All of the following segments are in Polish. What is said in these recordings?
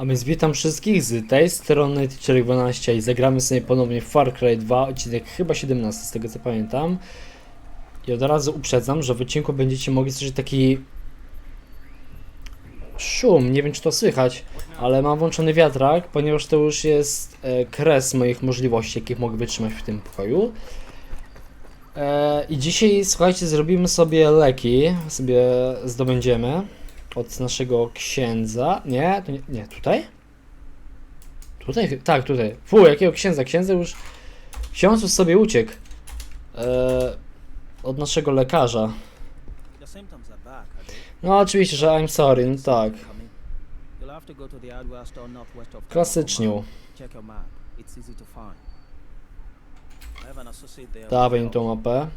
A więc witam wszystkich z tej strony Teacher12 i zagramy sobie ponownie w Far Cry 2, odcinek chyba 17 z tego co pamiętam. I od razu uprzedzam, że w odcinku będziecie mogli słyszeć taki szum, nie wiem czy to słychać, ale mam włączony wiatrak, ponieważ to już jest e, kres moich możliwości, jakich mogę wytrzymać w tym pokoju. E, I dzisiaj, słuchajcie, zrobimy sobie leki, sobie zdobędziemy od naszego księdza. Nie, nie, nie, tutaj? Tutaj, tak, tutaj. Fu, jakiego księdza? Księdza już, ksiądz już sobie uciekł. E, od naszego lekarza. No oczywiście, że I'm sorry, no tak. Klasycznie. Dawaj mi tą mapę.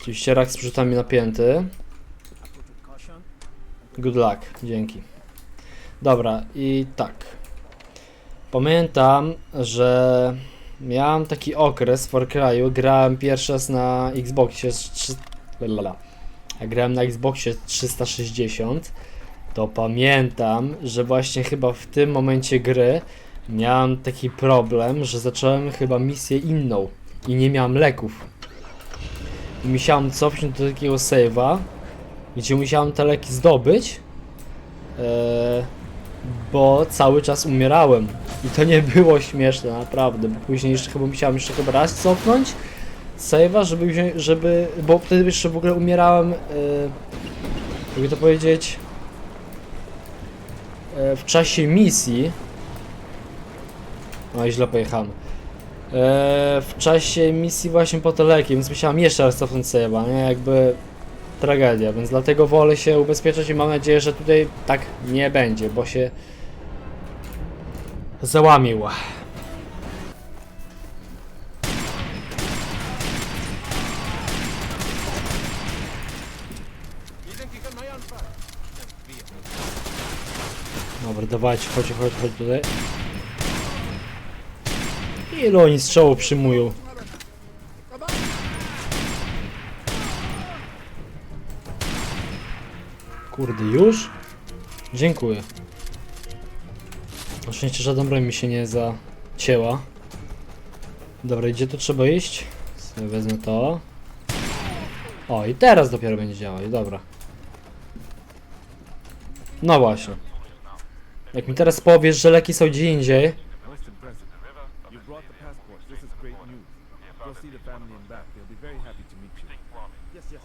Oczywiście rak z przyrzutami napięty. Good luck, dzięki. Dobra, i tak. Pamiętam, że miałem taki okres w Far grałem pierwszy raz na Xboxie. Lala. Jak grałem na Xboxie 360, to pamiętam, że właśnie chyba w tym momencie gry miałem taki problem, że zacząłem chyba misję inną i nie miałem leków. Musiałem cofnąć do takiego save'a, gdzie musiałem te leki zdobyć, e, bo cały czas umierałem. I to nie było śmieszne, naprawdę, bo później jeszcze chyba musiałem jeszcze chyba raz cofnąć save'a, żeby żeby, bo wtedy jeszcze w ogóle umierałem, e, jakby to powiedzieć, e, w czasie misji. No i źle pojechałem. E, w czasie misji właśnie po te leki, więc musiałem jeszcze raz cofnąć save'a, nie? Jakby tragedia, więc dlatego wolę się ubezpieczać i mam nadzieję, że tutaj tak nie będzie, bo się załamił. Dobra, dawajcie, chodź, chodź, chodź tutaj. Ile oni strzału przyjmują? Kurde, już? Dziękuję. Na szczęście żadna broń mi się nie zacięła. Dobra, gdzie tu trzeba iść? Sobie wezmę to. O, i teraz dopiero będzie działać, dobra. No właśnie. Jak mi teraz powiesz, że leki są gdzie indziej, Most impressive. You brought the passports. This is great news. Go see the family and back. They'll be very happy to meet you. Yes, yes.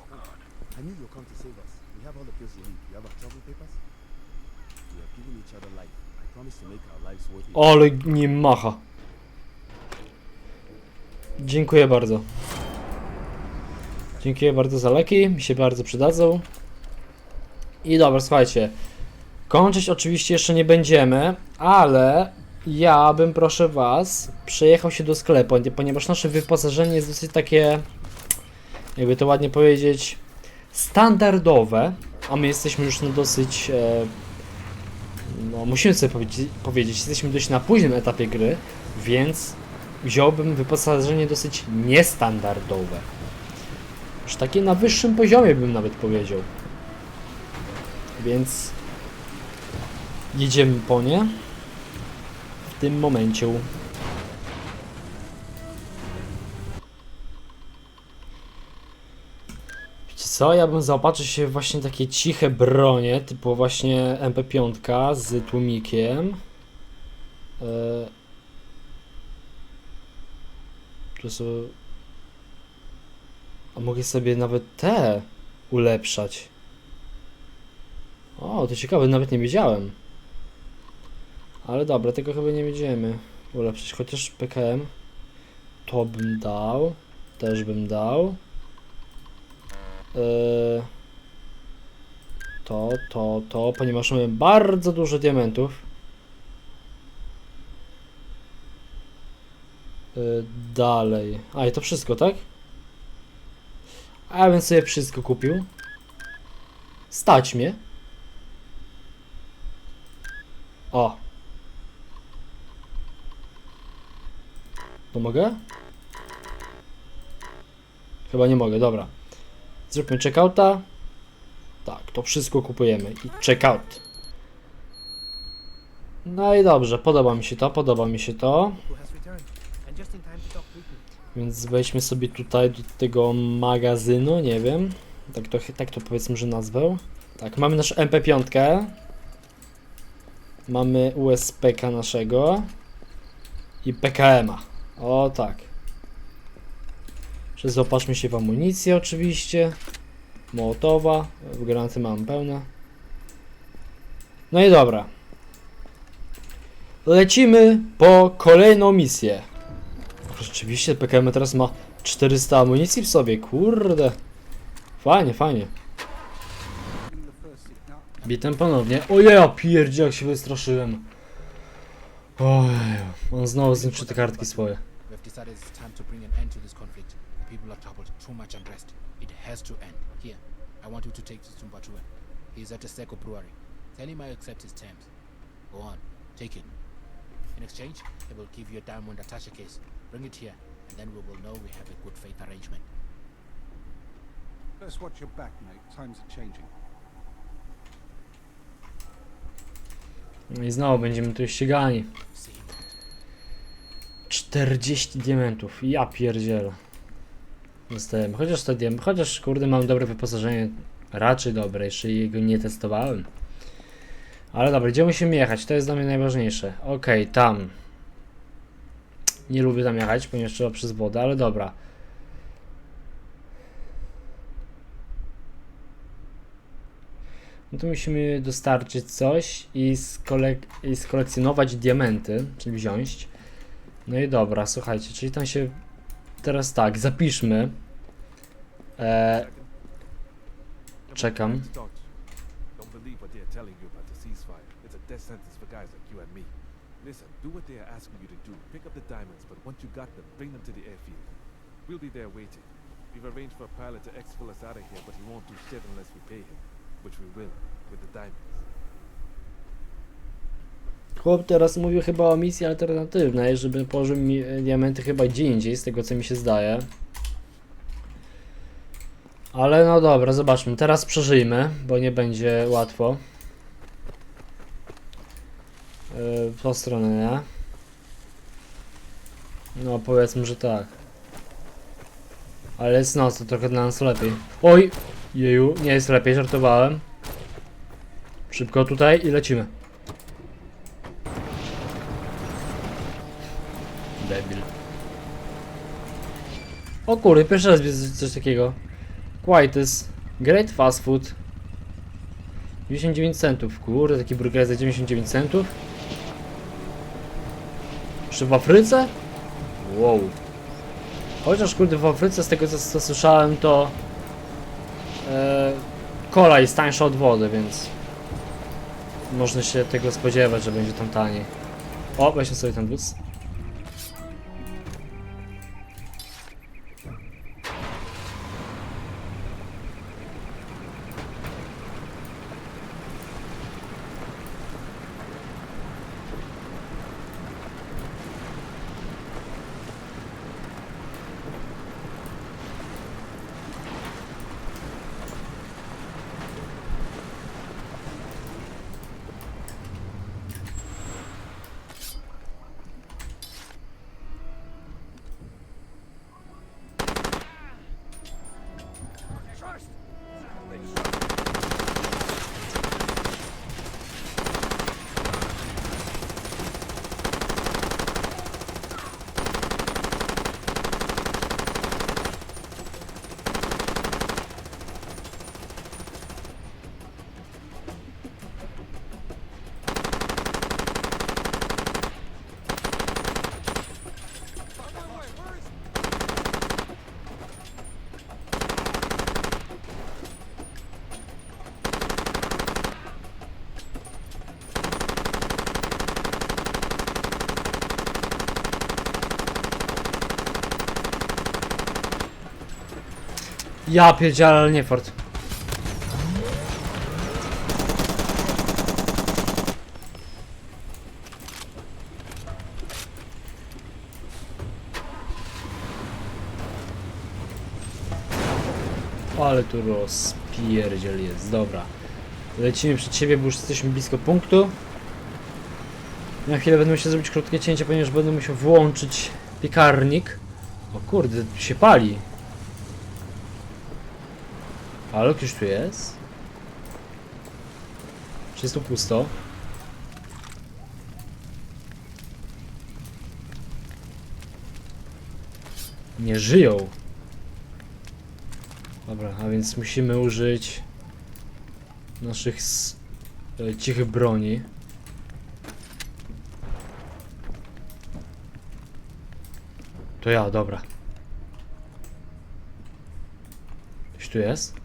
I knew you'll come to save us. We have all the pills you need. You have our travel papers? We are giving each other life. I promise to make our lives worth it. ale nie macha. Dziękuję bardzo. Dziękuję bardzo za leki, mi się bardzo przydadzą. I dobra, słuchajcie. Kończyć oczywiście jeszcze nie będziemy, ale ja bym proszę was przejechał się do sklepu, nie- ponieważ nasze wyposażenie jest dosyć takie, jakby to ładnie powiedzieć, standardowe, a my jesteśmy już na dosyć e, no, musimy sobie powiedzieć, powiedzieć, jesteśmy dość na późnym etapie gry, więc wziąłbym wyposażenie dosyć niestandardowe. Już takie na wyższym poziomie bym nawet powiedział. Więc jedziemy po nie tym momencie. Wiecie co, ja bym zaopatrzył się właśnie takie ciche bronie, typu właśnie MP5 z tłumikiem. E... Tu są... A mogę sobie nawet te ulepszać. O, to ciekawe, nawet nie wiedziałem. Ale dobra, tego chyba nie będziemy ulepszyć, chociaż PKM to bym dał, też bym dał. Eee, to, to, to, ponieważ mamy bardzo dużo diamentów. Eee, dalej. A i to wszystko, tak? A ja bym sobie wszystko kupił. Stać mnie. O. To mogę? Chyba nie mogę, dobra. Zróbmy checkouta. Tak, to wszystko kupujemy i check out. No i dobrze, podoba mi się to, podoba mi się to. Więc wejdźmy sobie tutaj do tego magazynu, nie wiem. Tak to, tak to powiedzmy, że nazwę. Tak, mamy nasz MP5. Mamy USPK naszego. I PKM-a. O tak. Jeszcze Zaopatrzmy się w amunicję oczywiście. Mołotowa. Granaty mam pełne. No i dobra. Lecimy po kolejną misję. Rzeczywiście PKM teraz ma 400 amunicji w sobie, kurde. Fajnie, fajnie. Witam ponownie. Ojej, ja pierdzie, jak się wystraszyłem. Oj, on znowu zniszczy te kartki swoje. We've decided it's time to bring an end to this conflict. People are troubled, too much unrest. It has to end. Here, I want you to take this to Mbatue. He is at the Seko Brewery. Tell him I accept his terms. Go on, take it. In exchange, I will give you a diamond attache case. Bring it here, and then we will know we have a good faith arrangement. Let's watch your back, mate. Times are changing. I znowu będziemy tu ścigani. See him. 40 diamentów. Ja pierdzielę. Dostajemy. Chociaż te diam- chociaż kurde mam dobre wyposażenie. Raczej dobre, jeszcze jego nie testowałem. Ale dobra, gdzie musimy jechać? To jest dla mnie najważniejsze. Okej, tam. Nie lubię tam jechać, ponieważ trzeba przez wodę, ale dobra. No to musimy dostarczyć coś i, skolek- i skolekcjonować diamenty, czyli wziąć. No i dobra, słuchajcie, czyli tam się teraz tak, zapiszmy. E, czekam. Listen, do what they are asking you to do. Pick up the diamonds, but once you got them, bring them to the airfield. We'll be there waiting. We've arranged for a pilot to exfil us out of here, but he won't do shit unless we pay him. Which we will, with the diamonds. Chłop teraz mówił chyba o misji alternatywnej, żeby położył mi e, diamenty chyba gdzie indziej, z tego co mi się zdaje. Ale no dobra, zobaczmy. Teraz przeżyjmy, bo nie będzie łatwo. Yy, w tą stronę, nie? No powiedzmy, że tak. Ale jest noc, to trochę dla nas lepiej. Oj! Jeju, nie jest lepiej, żartowałem. Szybko tutaj i lecimy. Debil. O kurde, pierwszy raz widzę coś takiego. Quietus. Great Fast Food. 99 centów. Kurde, taki burger za 99 centów. Czy w Afryce? Wow. Chociaż kurde w Afryce z tego co, co słyszałem to kola jest tańsza od wody, więc można się tego spodziewać, że będzie tam taniej. O, weźmy sobie ten wóz. Ja pierdzielę, nie fort. Ale tu rozpie... pierdziel jest, dobra. Lecimy przed siebie, bo już jesteśmy blisko punktu. Na chwilę będę musiał zrobić krótkie cięcie, ponieważ będę musiał włączyć piekarnik. O kurde, się pali. Ale ktoś tu jest? Czy jest tu pusto? Nie żyją. Dobra, a więc musimy użyć naszych e, cichych broni. To ja, dobra. Ktoś tu jest?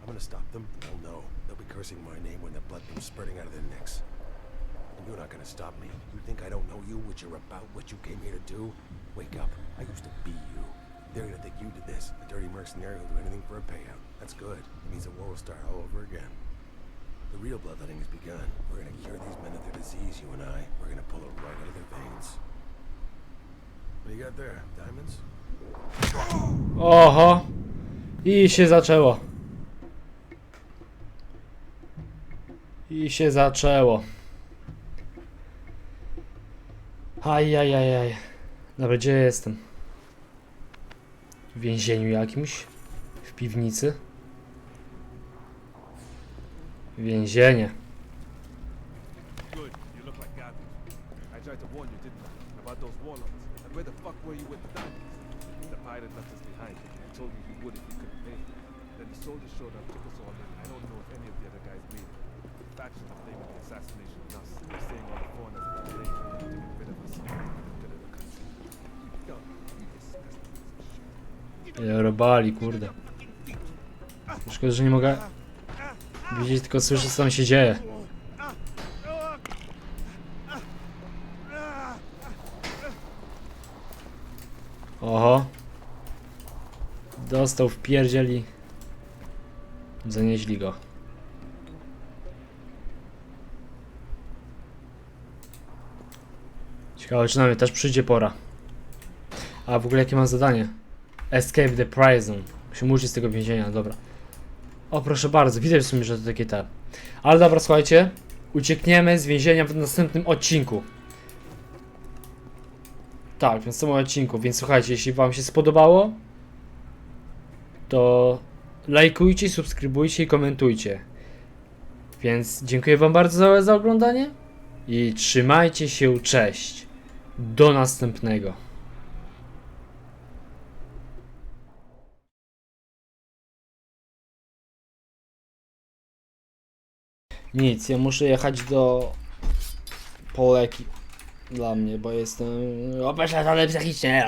I'm gonna stop them. They'll know. They'll be cursing my name when the blood comes spurting out of their necks. And you're not gonna stop me. You think I don't know you, what you're about, what you came here to do? Wake up. I used to be you. They're gonna think you did this. A dirty mercenary who'll do anything for a payout. That's good. It means the war will start all over again. The real bloodletting has begun. We're gonna cure these men of their disease, you and I. We're gonna pull it right out of their veins. What do you got there? Diamonds? Oho! I się zaczęło. I się zaczęło. Ajajajaj. Dobra, gdzie jestem? W więzieniu jakimś? W piwnicy? Więzienie. Then the soldiers showed up, took us all in. I don't know if any of the other guys made it. Faction is blaming the assassination on us. Saying all the foreigners were to blame rid of us. Good of the country. You dumb, you disgusting piece of shit. Robali, kurde. Szkoda, że nie mogę widzieć, tylko słyszę, co tam się dzieje. Oho. Dostał w pierdzieli. Zanieśli go. Ciekawe, czy na mnie też przyjdzie pora. A w ogóle jakie mam zadanie? Escape the prison. Musimy uciec z tego więzienia, dobra. O, proszę bardzo, widać w sumie, że to takie te. Ale dobra, słuchajcie. Uciekniemy z więzienia w następnym odcinku. Tak, w następnym odcinku, więc słuchajcie, jeśli wam się spodobało, to lajkujcie, subskrybujcie i komentujcie. Więc dziękuję wam bardzo za, za oglądanie i trzymajcie się, cześć. Do następnego. Nic, ja muszę jechać do Poleki dla mnie, bo jestem obezwładniony psychicznie.